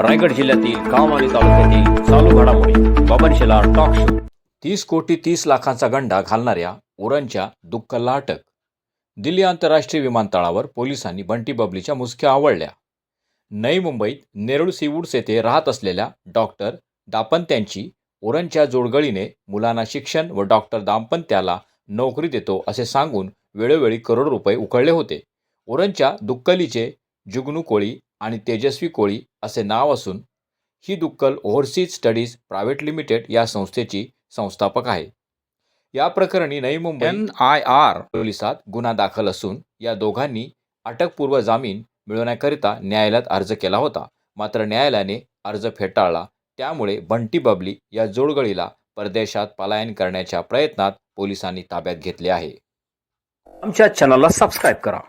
रायगड जिल्ह्यातील काम आणि तालुक्यातील चालू घडामोडी बाबन शेलार टॉक शो तीस कोटी तीस लाखांचा गंडा घालणाऱ्या उरणच्या दुःखला अटक दिल्ली आंतरराष्ट्रीय विमानतळावर पोलिसांनी बंटी बबलीच्या मुसक्या आवडल्या नई मुंबईत नेरूळ सीवूड्स येथे राहत असलेल्या डॉक्टर दाम्पत्यांची उरणच्या जोडगळीने मुलांना शिक्षण व डॉक्टर दाम्पत्याला नोकरी देतो असे सांगून वेळोवेळी करोड रुपये उकळले होते. उरणच्या दुक्कलीचे जुगनू कोळी आणि तेजस्वी कोळी असे नाव असून ही दुक्कल ओव्हरसीज स्टडीज प्रायव्हेट लिमिटेड या संस्थेची संस्थापक आहे. या प्रकरणी Navi Mumbai N I R पोलिसात गुन्हा दाखल असून या दोघांनी अटकपूर्व जामीन मिळवण्याकरिता न्यायालयात अर्ज केला होता. मात्र न्यायालयाने अर्ज फेटाळला. त्यामुळे बंटी बबली या जोडगळीला परदेशात पलायन करण्याच्या प्रयत्नात पोलिसांनी ताब्यात घेतले आहे. आमच्या चॅनलला सबस्क्राईब करा.